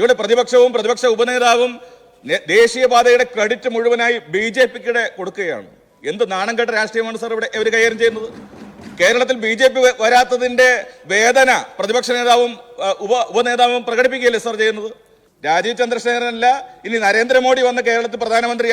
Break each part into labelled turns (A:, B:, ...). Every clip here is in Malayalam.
A: ഇവിടെ പ്രതിപക്ഷവും പ്രതിപക്ഷ ഉപനേതാവും ദേശീയപാതയുടെ ക്രെഡിറ്റ് മുഴുവനായി ബി ജെ പിക്ക് കൊടുക്കുകയാണ്. എന്ത് നാണം കെട്ട രാഷ്ട്രീയമാണ് സാർ ഇവിടെ ഇവർ കൈകാര്യം ചെയ്യുന്നത്? കേരളത്തിൽ ബി ജെ പി വരാത്തതിന്റെ വേദന പ്രതിപക്ഷ നേതാവും ഉപ ഉപനേതാവും പ്രകടിപ്പിക്കുകയല്ലേ സാർ ചെയ്യുന്നത്? രാജീവ് ചന്ദ്രശേഖരനല്ല ഇനി നരേന്ദ്രമോദി വന്ന് കേരളത്തിൽ പ്രധാനമന്ത്രി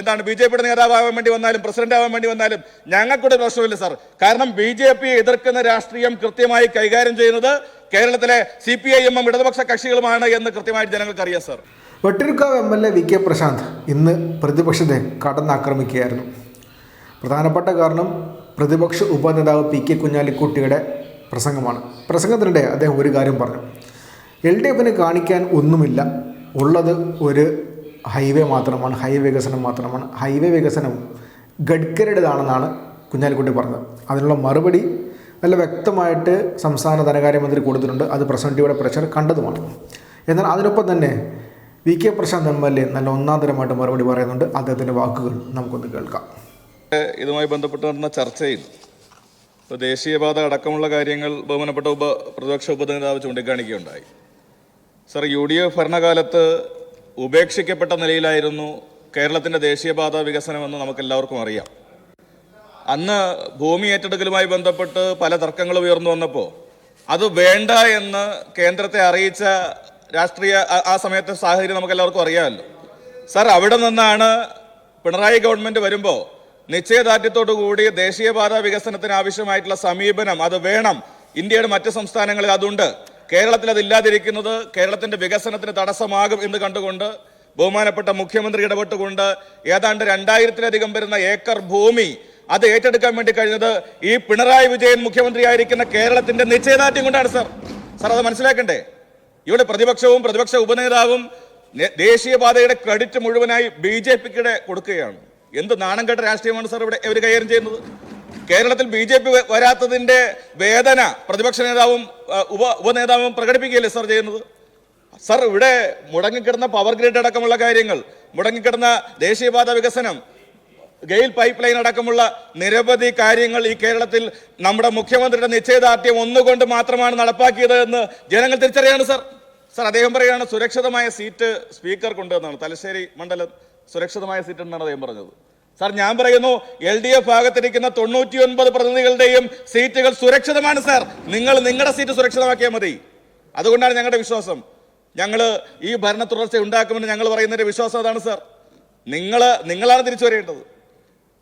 A: എന്താണ് ബി ജെ പിയുടെ നേതാവാകാൻ വേണ്ടി വന്നാലും പ്രസിഡന്റ് ആവാൻ വേണ്ടി വന്നാലും ഞങ്ങൾക്കൊരു പ്രശ്നമില്ല സാർ. കാരണം ബി ജെ പി എതിർക്കുന്ന രാഷ്ട്രീയം കൃത്യമായി കൈകാര്യം ചെയ്യുന്നത് കേരളത്തിലെ സി പി ഐ എമ്മും ഇടതുപക്ഷ കക്ഷികളുമാണ് എന്ന് കൃത്യമായിട്ട് ജനങ്ങൾക്ക് അറിയാം sir.
B: വെട്ടിരുക്കാവ് M L A V K Prashanth ഇന്ന് പ്രതിപക്ഷത്തെ കടന്നാക്രമിക്കുകയായിരുന്നു. പ്രധാനപ്പെട്ട കാരണം പ്രതിപക്ഷ ഉപനേതാവ് പി കെ കുഞ്ഞാലിക്കുട്ടിയുടെ പ്രസംഗമാണ്. പ്രസംഗത്തിനിടെ അദ്ദേഹം ഒരു കാര്യം പറഞ്ഞു. എൽ ഡി എഫിന് കാണിക്കാൻ ഒന്നുമില്ല. ഉള്ളത് ഒരു ഹൈവേ മാത്രമാണ് ഹൈവേ വികസനം മാത്രമാണ്. ഹൈവേ വികസനം ഗഡ്കരിയുടേതാണെന്നാണ് കുഞ്ഞാലിക്കുട്ടി പറഞ്ഞത്. അതിനുള്ള മറുപടി നല്ല വ്യക്തമായിട്ട് സംസ്ഥാന ധനകാര്യമന്ത്രി കൊടുത്തിട്ടുണ്ട്. അത് പ്രസന്റ് പ്രഷർ കണ്ടതുമാണ്. എന്നാൽ അതിനൊപ്പം തന്നെ V K Prashanth M L A നല്ല ഒന്നാം തരമായിട്ട് മറുപടി പറയുന്നുണ്ട്. അദ്ദേഹത്തിന്റെ വാക്കുകൾ നമുക്കൊന്ന് കേൾക്കാം.
A: ഇതുമായി ബന്ധപ്പെട്ട് നടന്ന ചർച്ചയിൽ ഇപ്പോൾ ദേശീയപാത അടക്കമുള്ള കാര്യങ്ങൾ ബഹുമാനപ്പെട്ട ഉപ പ്രതിപക്ഷ ഉപനേതാവ് ചൂണ്ടിക്കാണിക്കുകയുണ്ടായി. സർ യു ഡി എഫ് ഭരണകാലത്ത് ഉപേക്ഷിക്കപ്പെട്ട നിലയിലായിരുന്നു കേരളത്തിന്റെ ദേശീയപാത വികസനമെന്ന് നമുക്കെല്ലാവർക്കും അറിയാം. അന്ന് ഭൂമി ഏറ്റെടുക്കലുമായി ബന്ധപ്പെട്ട് പല തർക്കങ്ങൾ ഉയർന്നു വന്നപ്പോൾ അത് വേണ്ട എന്ന് കേന്ദ്രത്തെ അറിയിച്ച രാഷ്ട്രീയ ആ- സമയത്തെ സാഹചര്യം നമുക്ക് എല്ലാവർക്കും അറിയാമല്ലോ. സാർ അവിടെ നിന്നാണ് പിണറായി ഗവൺമെന്റ് വരുമ്പോൾ നിശ്ചയദാർഢ്യത്തോടു കൂടി ദേശീയപാത വികസനത്തിന് ആവശ്യമായിട്ടുള്ള സമീപനം അത് വേണം. ഇന്ത്യയുടെ മറ്റ് സംസ്ഥാനങ്ങളിൽ അതുണ്ട്. കേരളത്തിൽ അതില്ലാതിരിക്കുന്നത് കേരളത്തിന്റെ വികസനത്തിന് തടസ്സമാകും എന്ന് കണ്ടുകൊണ്ട് ബഹുമാനപ്പെട്ട മുഖ്യമന്ത്രി ഇടപെട്ടുകൊണ്ട് ഏതാണ്ട് രണ്ടായിരത്തിലധികം വരുന്ന ഏക്കർ ഭൂമി അത് ഏറ്റെടുക്കാൻ വേണ്ടി കഴിഞ്ഞത് ഈ പിണറായി വിജയൻ മുഖ്യമന്ത്രിയായിരിക്കുന്ന കേരളത്തിന്റെ നിശ്ചയദാർഢ്യം കൊണ്ടാണ് സാർ. സാർ അത് മനസ്സിലാക്കണ്ടേ? ഇവിടെ പ്രതിപക്ഷവും പ്രതിപക്ഷ ഉപനേതാവും ദേശീയപാതയുടെ ക്രെഡിറ്റ് മുഴുവനായി ബി ജെ പിക്കിടെ കൊടുക്കുകയാണ്. എന്ത് നാണം കെട്ട രാഷ്ട്രീയമാണ് സാർ ഇവിടെ ഇവർ കൈകാര്യം ചെയ്യുന്നത്? കേരളത്തിൽ ബി ജെ പി വരാത്തതിന്റെ വേദന പ്രതിപക്ഷ നേതാവും ഉപ ഉപനേതാവും പ്രകടിപ്പിക്കുകയല്ലേ സാർ ചെയ്യുന്നത്? സാർ ഇവിടെ മുടങ്ങിക്കിടന്ന പവർ ഗ്രിഡ് അടക്കമുള്ള കാര്യങ്ങൾ മുടങ്ങിക്കിടന്ന ദേശീയപാത വികസനം ഗെയിൽ പൈപ്പ് ലൈൻ അടക്കമുള്ള നിരവധി കാര്യങ്ങൾ ഈ കേരളത്തിൽ നമ്മുടെ മുഖ്യമന്ത്രിയുടെ നിശ്ചയദാർഢ്യം ഒന്നുകൊണ്ട് മാത്രമാണ് നടപ്പാക്കിയത് എന്ന് ജനങ്ങൾ തിരിച്ചറിയാണ് സർ. സർ അദ്ദേഹം പറയുകയാണ് സുരക്ഷിതമായ സീറ്റ് സ്പീക്കർ കൊണ്ടുവന്നാണ് തലശ്ശേരി മണ്ഡലം സുരക്ഷിതമായ സീറ്റ് എന്നാണ് അദ്ദേഹം പറഞ്ഞത്. സർ ഞാൻ പറയുന്നു എൽ ഡി എഫ് ഭാഗത്തിരിക്കുന്ന തൊണ്ണൂറ്റി ഒൻപത് പ്രതിനിധികളുടെയും സീറ്റുകൾ സുരക്ഷിതമാണ് സർ. നിങ്ങൾ നിങ്ങളുടെ സീറ്റ് സുരക്ഷിതമാക്കിയാൽ മതി. അതുകൊണ്ടാണ് ഞങ്ങളുടെ വിശ്വാസം. ഞങ്ങൾ ഈ ഭരണ തുടർച്ച ഉണ്ടാക്കുമെന്ന് ഞങ്ങൾ പറയുന്നതിന്റെ വിശ്വാസം അതാണ് സാർ. നിങ്ങൾ നിങ്ങളാണ് തിരിച്ചു വരേണ്ടത്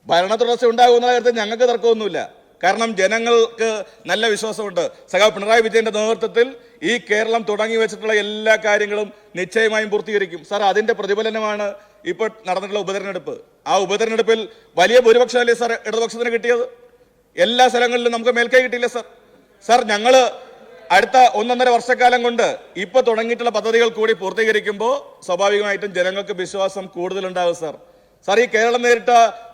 A: ഭരണ തുടർച്ച ഉണ്ടാകുന്ന കാര്യത്തിൽ ഞങ്ങൾക്ക് തർക്കമൊന്നുമില്ല. കാരണം ജനങ്ങൾക്ക് നല്ല വിശ്വാസമുണ്ട്. സഖാവ് പിണറായി വിജയന്റെ നേതൃത്വത്തിൽ ഈ കേരളം തുടങ്ങി വെച്ചിട്ടുള്ള എല്ലാ കാര്യങ്ങളും നിശ്ചയമായും പൂർത്തീകരിക്കും. സാർ അതിന്റെ പ്രതിഫലനമാണ് ഇപ്പോൾ നടന്നിട്ടുള്ള ഉപതെരഞ്ഞെടുപ്പ്. ആ ഉപതെരഞ്ഞെടുപ്പിൽ വലിയ ഭൂരിപക്ഷമല്ലേ സാർ ഇടതുപക്ഷത്തിന് കിട്ടിയത്? എല്ലാ സ്ഥലങ്ങളിലും നമുക്ക് മേൽക്കൈ കിട്ടിയില്ല സാർ. സാർ ഞങ്ങൾ അടുത്ത ഒന്നൊന്നര വർഷക്കാലം കൊണ്ട് ഇപ്പൊ തുടങ്ങിയിട്ടുള്ള പദ്ധതികൾ കൂടി പൂർത്തീകരിക്കുമ്പോൾ സ്വാഭാവികമായിട്ടും ജനങ്ങൾക്ക് വിശ്വാസം കൂടുതലുണ്ടാകും സാർ. സാർ ഈ കേരളം നേരിട്ട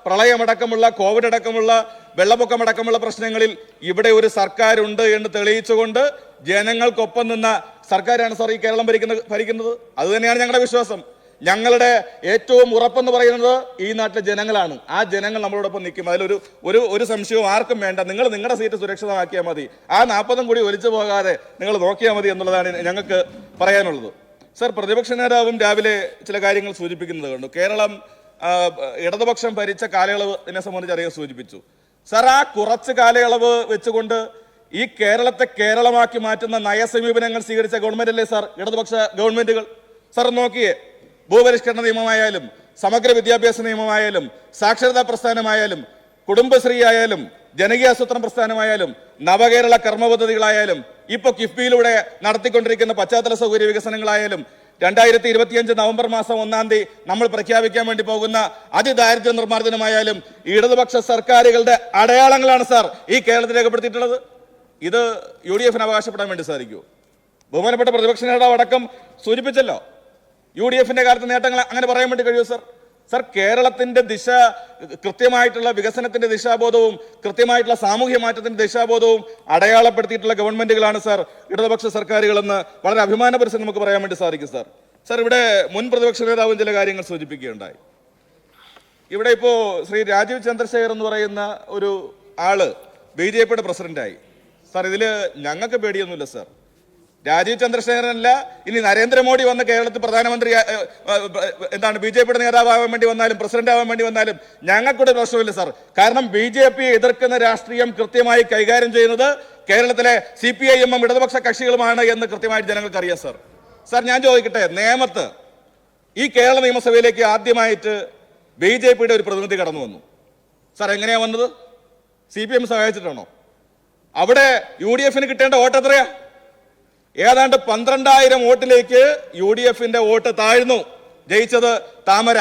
A: പ്രളയമടക്കമുള്ള കോവിഡ് അടക്കമുള്ള വെള്ളപ്പൊക്കമടക്കമുള്ള പ്രശ്നങ്ങളിൽ ഇവിടെ ഒരു സർക്കാരുണ്ട് എന്ന് തെളിയിച്ചുകൊണ്ട് ജനങ്ങൾക്കൊപ്പം നിന്ന സർക്കാരാണ് സാർ ഈ കേരളം ഭരിക്കുന്നത്? ഭരിക്കുന്നത് അതുതന്നെയാണ് ഞങ്ങളുടെ വിശ്വാസം. ഞങ്ങളുടെ ഏറ്റവും ഉറപ്പെന്ന് പറയുന്നത് ഈ നാട്ടിലെ ജനങ്ങളാണ്. ആ ജനങ്ങൾ നമ്മളോടൊപ്പം നിൽക്കും. അതിലൊരു ഒരു ഒരു സംശയവും ആർക്കും വേണ്ട. നിങ്ങൾ നിങ്ങളുടെ സീറ്റ് സുരക്ഷിതമാക്കിയാൽ മതി. ആ നാൽപ്പതും കൂടി ഒലിച്ചു പോകാതെ നിങ്ങൾ നോക്കിയാൽ മതി എന്നുള്ളതാണ് ഞങ്ങൾക്ക് പറയാനുള്ളത്. സർ പ്രതിപക്ഷ നേതാവും രാവിലെ ചില കാര്യങ്ങൾ സൂചിപ്പിക്കുന്നത് കണ്ടു. കേരളം ഇടതുപക്ഷം ഭരിച്ച കാലയളവിനെ സംബന്ധിച്ച് അറിയാൻ സൂചിപ്പിച്ചു. സർ ആ കുറച്ച് കാലയളവ് വെച്ചുകൊണ്ട് ഈ കേരളത്തെ കേരളമാക്കി മാറ്റുന്ന നയസമീപനങ്ങൾ സ്വീകരിച്ച ഗവൺമെന്റ് അല്ലേ സാർ? ഇടതുപക്ഷ ഗവൺമെന്റുകൾ? സാർ നോക്കിയേ. ഭൂപരിഷ്കരണ നിയമമായാലും സമഗ്ര വിദ്യാഭ്യാസ നിയമമായാലും സാക്ഷരതാ പ്രസ്ഥാനമായാലും കുടുംബശ്രീ ആയാലും ജനകീയ ആസൂത്രണ പ്രസ്ഥാനമായാലും നവകേരള കർമ്മ പദ്ധതികളായാലും ഇപ്പൊ കിഫ്ബിയിലൂടെ നടത്തിക്കൊണ്ടിരിക്കുന്ന പശ്ചാത്തല സൗകര്യ വികസനങ്ങളായാലും രണ്ടായിരത്തി ഇരുപത്തിയഞ്ച് നവംബർ മാസം ഒന്നാം തീയതി നമ്മൾ പ്രഖ്യാപിക്കാൻ വേണ്ടി പോകുന്ന അതിദാരിദ്ര്യ നിർമ്മാർജനമായാലും ഇടതുപക്ഷ സർക്കാരുകളുടെ അടയാളങ്ങളാണ് സാർ ഈ കേരളത്തിൽ രേഖപ്പെടുത്തിയിട്ടുള്ളത്. ഇത് യു ഡി എഫിന് അവകാശപ്പെടാൻ വേണ്ടി സാധിക്കുമോ ബഹുമാനപ്പെട്ട പ്രതിപക്ഷ നേതാവ് അടക്കം സൂചിപ്പിച്ചല്ലോ. യു ഡി എഫിന്റെ കാലത്ത് നേട്ടങ്ങൾ അങ്ങനെ പറയാൻ വേണ്ടി കഴിയുമോ സാർ? സർ കേരളത്തിന്റെ ദിശ കൃത്യമായിട്ടുള്ള വികസനത്തിന്റെ ദിശാബോധവും കൃത്യമായിട്ടുള്ള സാമൂഹ്യ മാറ്റത്തിന്റെ ദിശാബോധവും അടയാളപ്പെടുത്തിയിട്ടുള്ള ഗവൺമെന്റുകളാണ് സാർ ഇടതുപക്ഷ സർക്കാരുകളെന്ന് വളരെ അഭിമാനപരിസം നമുക്ക് പറയാൻ വേണ്ടി സാധിക്കും സർ. സർ ഇവിടെ മുൻ പ്രതിപക്ഷ നേതാവും ചില കാര്യങ്ങൾ സൂചിപ്പിക്കുകയുണ്ടായി. ഇവിടെ ഇപ്പോൾ ശ്രീ രാജീവ് ചന്ദ്രശേഖർ എന്ന് പറയുന്ന ഒരു ആൾ ബി ജെ പിയുടെ പ്രസിഡന്റായി. സാർ ഇതിൽ ഞങ്ങൾക്ക് പേടിയൊന്നുമില്ല സാർ. രാജീവ് ചന്ദ്രശേഖരനല്ല ഇനി നരേന്ദ്രമോദി വന്ന കേരളത്തിൽ പ്രധാനമന്ത്രി എന്താണ് ബി ജെ പിയുടെ നേതാവാകാൻ വേണ്ടി വന്നാലും പ്രസിഡന്റ് ആവാൻ വേണ്ടി വന്നാലും ഞങ്ങൾക്കൊരു പ്രശ്നമില്ല സാർ. കാരണം ബി ജെ പി എതിർക്കുന്ന രാഷ്ട്രീയം കൃത്യമായി കൈകാര്യം ചെയ്യുന്നത് കേരളത്തിലെ സി പി ഐ എമ്മും ഇടതുപക്ഷ കക്ഷികളുമാണ് എന്ന് കൃത്യമായിട്ട് ജനങ്ങൾക്ക് അറിയാം സാർ. സാർ ഞാൻ ചോദിക്കട്ടെ നേമത്ത് ഈ കേരള നിയമസഭയിലേക്ക് ആദ്യമായിട്ട് ബി ജെ പിയുടെ ഒരു പ്രതിനിധി കടന്നു വന്നു. സാർ എങ്ങനെയാ വന്നത്? സി പി എം സഹായിച്ചിട്ടാണോ? അവിടെ യു ഡി എഫിന് കിട്ടേണ്ട വോട്ട് എത്രയാ? ഏതാണ്ട് പന്ത്രണ്ടായിരം വോട്ടിലേക്ക് യു ഡി എഫിന്റെ വോട്ട് താഴ്ന്നു. ജയിച്ചത് താമര.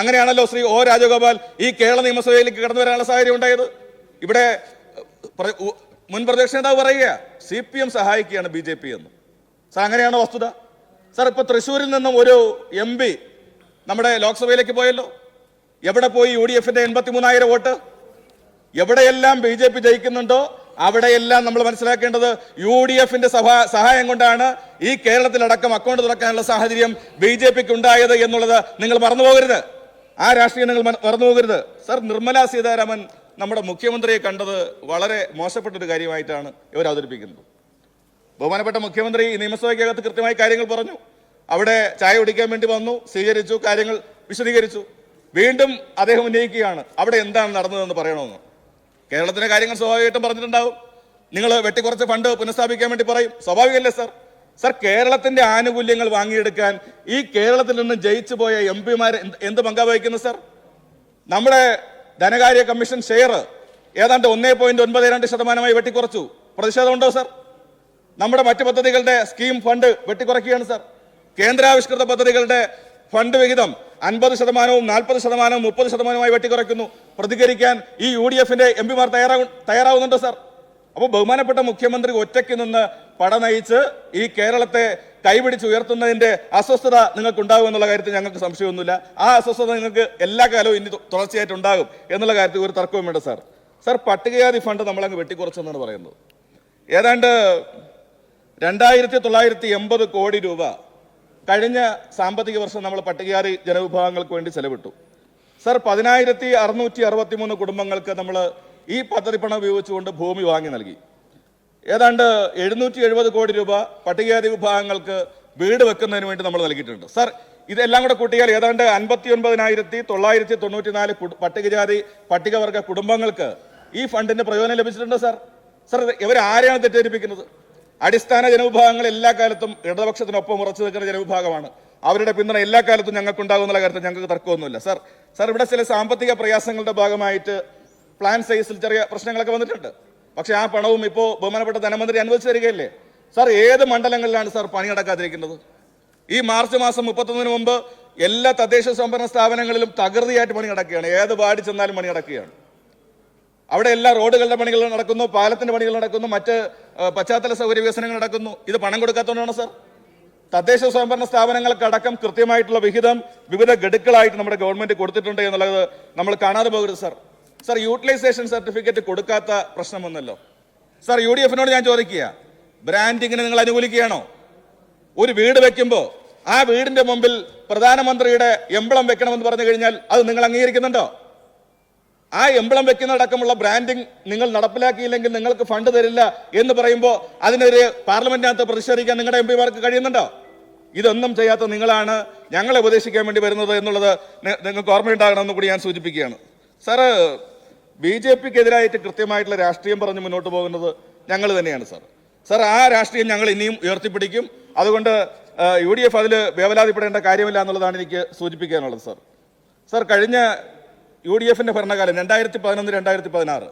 A: അങ്ങനെയാണല്ലോ ശ്രീ ഒ രാജഗോപാൽ ഈ കേരള നിയമസഭയിലേക്ക് കടന്നു വരാനുള്ള സാഹചര്യം ഉണ്ടായത്? ഇവിടെ മുൻ പ്രതിപക്ഷ നേതാവ് പറയുക സി പി എം സഹായിക്കുകയാണ് ബി ജെ പി എന്ന്. സാർ അങ്ങനെയാണോ വസ്തുത? സാർ ഇപ്പോൾ തൃശ്ശൂരിൽ നിന്നും ഒരു എം പി നമ്മുടെ ലോക്സഭയിലേക്ക് പോയല്ലോ. എവിടെ പോയി യു ഡി എഫിന്റെ എൺപത്തി മൂന്നായിരം വോട്ട്? എവിടെയെല്ലാം ബി ജെ പി ജയിക്കുന്നുണ്ടോ അവിടെയെല്ലാം നമ്മൾ മനസ്സിലാക്കേണ്ടത് യു ഡി എഫിന്റെ സഹാ സഹായം കൊണ്ടാണ് ഈ കേരളത്തിലടക്കം അക്കൗണ്ട് തുറക്കാനുള്ള സാഹചര്യം ബി ജെ പിക്ക് ഉണ്ടായത് എന്നുള്ളത് നിങ്ങൾ മറന്നുപോകരുത്. ആ രാഷ്ട്രീയം നിങ്ങൾ മറന്നുപോകരുത്. മറന്നു പോകരുത് സർ നിർമ്മല സീതാരാമൻ നമ്മുടെ മുഖ്യമന്ത്രിയെ കണ്ടത് വളരെ മോശപ്പെട്ടൊരു കാര്യമായിട്ടാണ് ഇവർ അവതരിപ്പിക്കുന്നത് ബഹുമാനപ്പെട്ട മുഖ്യമന്ത്രി നിയമസഭയ്ക്കകത്ത് കൃത്യമായി കാര്യങ്ങൾ പറഞ്ഞു. അവിടെ ചായ കുടിക്കാൻ വേണ്ടി വന്നു സ്വീകരിച്ചു കാര്യങ്ങൾ വിശദീകരിച്ചു. വീണ്ടും അദ്ദേഹം ഉന്നയിക്കുകയാണ് അവിടെ എന്താണ് നടന്നതെന്ന് പറയണമെന്ന്. കേരളത്തിലെ കാര്യങ്ങൾ സ്വാഭാവികമായിട്ടും പറഞ്ഞിട്ടുണ്ടാവും. നിങ്ങൾ വെട്ടിക്കുറച്ച് ഫണ്ട് പുനഃസ്ഥാപിക്കാൻ വേണ്ടി പറയും. സ്വാഭാവികമല്ലേ സർ? സർ കേരളത്തിന്റെ ആനുകൂല്യങ്ങൾ വാങ്ങിയെടുക്കാൻ ഈ കേരളത്തിൽ നിന്ന് ജയിച്ചു പോയ എം പിമാർ എന്ത് പങ്കാ വഹിക്കുന്നു സർ? നമ്മുടെ ധനകാര്യ കമ്മീഷൻ ഷെയർ ഏതാണ്ട് ഒന്നേ പോയിന്റ് ഒൻപത് രണ്ട് ശതമാനമായി വെട്ടിക്കുറച്ചു. പ്രതിഷേധമുണ്ടോ സർ? നമ്മുടെ മറ്റു പദ്ധതികളുടെ സ്കീം ഫണ്ട് വെട്ടിക്കുറയ്ക്കുകയാണ് സാർ കേന്ദ്രാവിഷ്കൃത പദ്ധതികളുടെ ഫണ്ട് വിഹിതം അൻപത് ശതമാനവും നാൽപ്പത് ശതമാനവും മുപ്പത് ശതമാനവുമായി വെട്ടിക്കുറയ്ക്കുന്നു. പ്രതികരിക്കാൻ ഈ യു ഡി എഫിന്റെ എം പിമാർ തയ്യാറാകും തയ്യാറാവുന്നുണ്ടോ സാർ അപ്പോൾ ബഹുമാനപ്പെട്ട മുഖ്യമന്ത്രി ഒറ്റയ്ക്ക് നിന്ന് പട നയിച്ച് ഈ കേരളത്തെ കൈപിടിച്ച് ഉയർത്തുന്നതിന്റെ അസ്വസ്ഥത നിങ്ങൾക്ക് ഉണ്ടാകും എന്നുള്ള കാര്യത്തിൽ ഞങ്ങൾക്ക് സംശയമൊന്നുമില്ല. ആ അസ്വസ്ഥത നിങ്ങൾക്ക് എല്ലാ കാലവും ഇനി തുടർച്ചയായിട്ട് ഉണ്ടാകും എന്നുള്ള കാര്യത്തിൽ ഒരു തർക്കവും വേണ്ട സാർ സാർ പട്ടികജാതി ഫണ്ട് നമ്മളങ്ങ് വെട്ടിക്കുറച്ചെന്നാണ് പറയുന്നത്. ഏതാണ്ട് രണ്ടായിരത്തി തൊള്ളായിരത്തി എൺപത് കോടി രൂപ കഴിഞ്ഞ സാമ്പത്തിക വർഷം നമ്മൾ പട്ടികജാതി ജനവിഭാഗങ്ങൾക്ക് വേണ്ടി ചെലവിട്ടു. സർ പതിനായിരത്തി അറുന്നൂറ്റി അറുപത്തി മൂന്ന് കുടുംബങ്ങൾക്ക് നമ്മൾ ഈ പദ്ധതി പണം ഉപയോഗിച്ചുകൊണ്ട് ഭൂമി വാങ്ങി നൽകി. ഏതാണ്ട് എഴുന്നൂറ്റി എഴുപത് കോടി രൂപ പട്ടികജാതി വിഭാഗങ്ങൾക്ക് വീട് വെക്കുന്നതിന് വേണ്ടി നമ്മൾ നൽകിയിട്ടുണ്ട്. സർ ഇതെല്ലാം കൂടെ കൂട്ടിയാൽ ഏതാണ്ട് അൻപത്തി ഒൻപതിനായിരത്തി തൊള്ളായിരത്തി തൊണ്ണൂറ്റി നാല് പട്ടികജാതി പട്ടികവർഗ കുടുംബങ്ങൾക്ക് ഈ ഫണ്ടിന്റെ പ്രയോജനം ലഭിച്ചിട്ടുണ്ട് സർ? സർ ഇവർ ആരെയാണ് തെറ്റിദ്ധരിപ്പിക്കുന്നത്? അടിസ്ഥാന ജനവിഭാഗങ്ങൾ എല്ലാ കാലത്തും ഇടതുപക്ഷത്തിനൊപ്പം ഉറച്ചു നിൽക്കുന്ന ജനവിഭാഗമാണ്. അവരുടെ പിന്തുണ എല്ലാ കാലത്തും ഞങ്ങൾക്ക് ഉണ്ടാകുന്നുള്ള കാര്യത്തിൽ ഞങ്ങൾക്ക് തർക്കമൊന്നുമില്ല. സർ സാർ ഇവിടെ ചില സാമ്പത്തിക പ്രയാസങ്ങളുടെ ഭാഗമായിട്ട് പ്ലാൻ സൈസിൽ ചെറിയ പ്രശ്നങ്ങളൊക്കെ വന്നിട്ടുണ്ട്. പക്ഷേ ആ പണവും ഇപ്പോൾ ബഹുമാനപ്പെട്ട ധനമന്ത്രി അനുവദിച്ചു തരികയല്ലേ? സാർ ഏത് മണ്ഡലങ്ങളിലാണ് സാർ പണി നടക്കാതിരിക്കുന്നത്? ഈ മാർച്ച് മാസം മുപ്പത്തൊന്നിന് മുമ്പ് എല്ലാ തദ്ദേശ സ്വയംഭരണ സ്ഥാപനങ്ങളിലും തകൃതിയായിട്ട് പണി നടക്കുകയാണ്. ഏത് വാർഡിൽ ചെന്നാലും പണി നടക്കുകയാണ്. അവിടെ എല്ലാ റോഡുകളുടെ പണികൾ നടക്കുന്നു പാലത്തിന്റെ പണികൾ നടക്കുന്നു മറ്റ് പശ്ചാത്തല സൗകര്യ വികസനങ്ങൾ നടക്കുന്നു. ഇത് പണം കൊടുക്കാത്തതുകൊണ്ടാണ് സാർ? തദ്ദേശ സ്വയംഭരണ സ്ഥാപനങ്ങൾക്കടക്കം കൃത്യമായിട്ടുള്ള വിഹിതം വിവിധ ഗഡുക്കളായിട്ട് നമ്മുടെ ഗവൺമെന്റ് കൊടുത്തിട്ടുണ്ട് എന്നുള്ളത് നമ്മൾ കാണാതെ പോകരുത് സാർ. സാർ യൂട്ടിലൈസേഷൻ സർട്ടിഫിക്കറ്റ് കൊടുക്കാത്ത പ്രശ്നമൊന്നല്ലോ സാർ യു ഡി എഫിനോട് ഞാൻ ചോദിക്കുക ബ്രാൻഡിങ്ങിന് നിങ്ങൾ അനുകൂലിക്കുകയാണോ? ഒരു വീട് വെക്കുമ്പോൾ ആ വീടിന്റെ മുമ്പിൽ പ്രധാനമന്ത്രിയുടെ എംബ്ലം വെക്കണമെന്ന് പറഞ്ഞു കഴിഞ്ഞാൽ അത് നിങ്ങൾ അംഗീകരിക്കുന്നുണ്ടോ? ആ എംബ്ലം വെക്കുന്നതടക്കമുള്ള ബ്രാൻഡിംഗ് നിങ്ങൾ നടപ്പിലാക്കിയില്ലെങ്കിൽ നിങ്ങൾക്ക് ഫണ്ട് തരില്ല എന്ന് പറയുമ്പോൾ അതിനെതിരെ പാർലമെന്റിനകത്ത് പ്രതിഷേധിക്കാൻ നിങ്ങളുടെ എം പിമാർക്ക് കഴിയുന്നുണ്ടോ? ഇതൊന്നും ചെയ്യാത്ത നിങ്ങളാണ് ഞങ്ങളെ ഉപദേശിക്കാൻ വേണ്ടി വരുന്നത് എന്നുള്ളത് നിങ്ങൾക്ക് ഓർമ്മയുണ്ടാകണമെന്ന് കൂടി ഞാൻ സൂചിപ്പിക്കുകയാണ്. സാറ് ബി ജെ പിക്കെതിരായിട്ട് കൃത്യമായിട്ടുള്ള രാഷ്ട്രീയം പറഞ്ഞ് മുന്നോട്ട് പോകുന്നത് ഞങ്ങൾ തന്നെയാണ് സാർ. സാർ ആ രാഷ്ട്രീയം ഞങ്ങൾ ഇനിയും ഉയർത്തിപ്പിടിക്കും. അതുകൊണ്ട് യു ഡി എഫ് അതിൽ വേവലാതിപ്പെടേണ്ട കാര്യമില്ല എന്നുള്ളതാണ് എനിക്ക് സൂചിപ്പിക്കാനുള്ളത് സാർ. സാർ കഴിഞ്ഞ യു ഡി എഫിന്റെ ഭരണകാലം രണ്ടായിരത്തി പതിനൊന്ന് രണ്ടായിരത്തി പതിനാറ്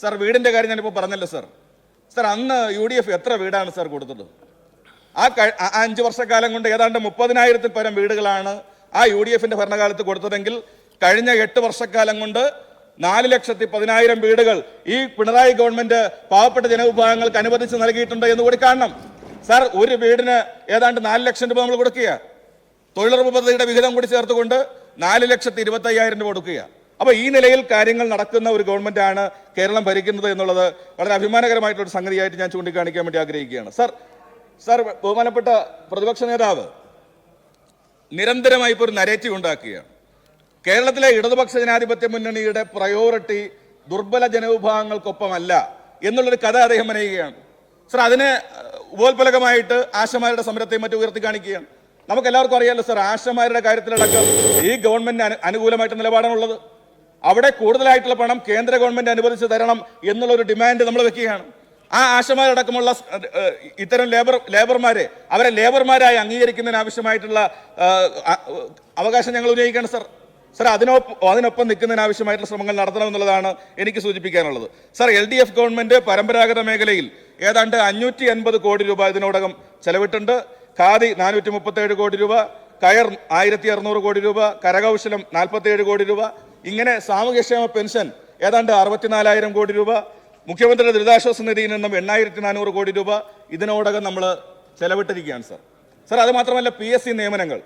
A: സാർ വീടിന്റെ കാര്യം ഞാനിപ്പോൾ പറഞ്ഞല്ലോ സാർ. സാർ അന്ന് യു ഡി എഫ് എത്ര വീടാണ് സാർ കൊടുത്തത്? ആ അഞ്ച് വർഷക്കാലം കൊണ്ട് ഏതാണ്ട് മുപ്പതിനായിരത്തിൽ പരം വീടുകളാണ് ആ യു ഡി എഫിന്റെ ഭരണകാലത്ത് കൊടുത്തതെങ്കിൽ കഴിഞ്ഞ എട്ട് വർഷക്കാലം കൊണ്ട് നാല് ലക്ഷത്തി പതിനായിരം വീടുകൾ ഈ പിണറായി ഗവൺമെന്റ് പാവപ്പെട്ട ജനവിഭാഗങ്ങൾക്ക് അനുവദിച്ച് നൽകിയിട്ടുണ്ട് എന്ന് കൂടി കാണണം. സാർ ഒരു വീടിന് ഏതാണ്ട് നാല് ലക്ഷം രൂപ നമ്മൾ കൊടുക്കുക തൊഴിലുറപ്പ് പദ്ധതിയുടെ വിഹിതം കൂടി ചേർത്തുകൊണ്ട് നാല് ലക്ഷത്തി ഇരുപത്തി അയ്യായിരം രൂപ കൊടുക്കുക അപ്പൊ ഈ നിലയിൽ കാര്യങ്ങൾ നടക്കുന്ന ഒരു ഗവൺമെന്റ് ആണ് കേരളം ഭരിക്കുന്നത് എന്നുള്ളത് വളരെ അഭിമാനകരമായിട്ടുള്ള ഒരു സംഗതിയായിട്ട് ഞാൻ ചൂണ്ടിക്കാണിക്കാൻ വേണ്ടി ആഗ്രഹിക്കുകയാണ്. സർ സർ ബഹുമാനപ്പെട്ട പ്രതിപക്ഷ നേതാവ് നിരന്തരമായി ഇപ്പോൾ ഒരു നരേറ്റീവ് ഉണ്ടാക്കുകയാണ്. കേരളത്തിലെ ഇടതുപക്ഷ ജനാധിപത്യ മുന്നണിയുടെ പ്രയോറിറ്റി ദുർബല ജനവിഭാഗങ്ങൾക്കൊപ്പമല്ല എന്നുള്ളൊരു കഥ അദ്ദേഹം അനയുകയാണ് സർ അതിനെ ഉപോത്പലകമായിട്ട് ആശമാരുടെ സമരത്തെയും മറ്റും ഉയർത്തി കാണിക്കുകയാണ്. നമുക്ക് എല്ലാവർക്കും അറിയാലോ സർ ആശമാരുടെ കാര്യത്തിലടക്കം ഈ ഗവൺമെന്റിന് അനു- അനുകൂലമായിട്ട് നിലപാടാണുള്ളത്. അവിടെ കൂടുതലായിട്ടുള്ള പണം കേന്ദ്ര ഗവൺമെന്റ് അനുവദിച്ച് തരണം എന്നുള്ള ഒരു ഡിമാൻഡ് നമ്മൾ വെക്കുകയാണ്. ആ ആശമാരടക്കമുള്ള ഇത്തരം ലേബർ ലേബർമാരെ അവരെ ലേബർമാരായി അംഗീകരിക്കുന്നതിന് ആവശ്യമായിട്ടുള്ള അവകാശം ഞങ്ങൾ ഉന്നയിക്കുകയാണ് സർ. സർ അതിനൊപ്പം അതിനൊപ്പം നിൽക്കുന്നതിന് ആവശ്യമായിട്ടുള്ള ശ്രമങ്ങൾ നടത്തണമെന്നുള്ളതാണ് എനിക്ക് സൂചിപ്പിക്കാനുള്ളത്. Sir L D F government പരമ്പരാഗത മേഖലയിൽ ഏതാണ്ട് അഞ്ഞൂറ്റി അൻപത് കോടി രൂപ ഇതിനോടകം ചെലവിട്ടുണ്ട്. ഖാദി നാനൂറ്റി മുപ്പത്തേഴ് കോടി രൂപ കയർ ആയിരത്തി അറുന്നൂറ് കോടി രൂപ കരകൗശലം നാൽപ്പത്തിയേഴ് കോടി രൂപ ഇങ്ങനെ സാമൂഹ്യക്ഷേമ പെൻഷൻ ഏതാണ്ട് അറുപത്തിനാലായിരം കോടി രൂപ മുഖ്യമന്ത്രിയുടെ ദുരിതാശ്വാസ നിധിയിൽ നിന്നും എണ്ണായിരത്തി നാനൂറ് കോടി രൂപ ഇതിനോടകം നമ്മൾ ചെലവിട്ടിരിക്കുകയാണ് സർ. സർ അത് മാത്രമല്ല പി എസ് സി നിയമനങ്ങൾ.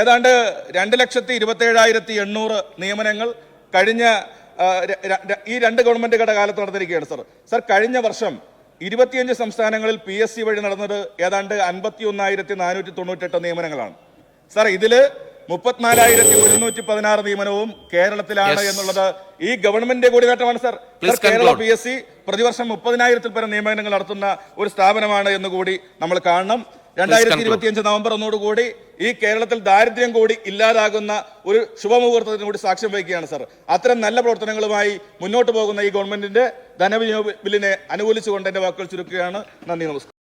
A: ഏതാണ്ട് രണ്ട് ലക്ഷത്തി ഇരുപത്തേഴായിരത്തി എണ്ണൂറ് നിയമനങ്ങൾ കഴിഞ്ഞ ഈ രണ്ട് ഗവൺമെന്റുകളുടെ കാലത്ത് നടന്നിരിക്കുകയാണ് സർ. സർ കഴിഞ്ഞ വർഷം ഇരുപത്തിയഞ്ച് സംസ്ഥാനങ്ങളിൽ പി എസ് സി വഴി നടന്നത് ഏതാണ്ട് അൻപത്തി ഒന്നായിരത്തി നാനൂറ്റി തൊണ്ണൂറ്റെട്ട് നിയമനങ്ങളാണ്. സാർ ഇതിൽ മുപ്പത്തിനാലായിരത്തി ഒരുന്നൂറ്റി പതിനാറ് നിയമനവും കേരളത്തിലാണ് എന്നുള്ളത് ഈ ഗവൺമെന്റിന്റെ കൂടി നേട്ടമാണ് sir Kerala. P S C പ്രതിവർഷം മുപ്പതിനായിരത്തിൽ പരം നിയമനങ്ങൾ നടത്തുന്ന ഒരു സ്ഥാപനമാണ് എന്ന് കൂടി നമ്മൾ കാണണം. രണ്ടായിരത്തി
C: ഇരുപത്തി
A: ഇരുപത്തിയഞ്ച് നവംബർ ഒന്നോടുകൂടി ഈ കേരളത്തിൽ ദാരിദ്ര്യം കൂടി ഇല്ലാതാകുന്ന ഒരു ശുഭമുഹൂർത്തത്തിന് കൂടി സാക്ഷ്യം വഹിക്കുകയാണ് സർ. അത്തരം നല്ല പ്രവർത്തനങ്ങളുമായി മുന്നോട്ട് പോകുന്ന ഈ ഗവൺമെന്റിന്റെ ധനവിനിയോഗ ബില്ലിനെ അനുകൂലിച്ചുകൊണ്ട് എന്റെ വാക്കുകൾ ചുരുക്കുകയാണ്. നന്ദി നമസ്കാരം.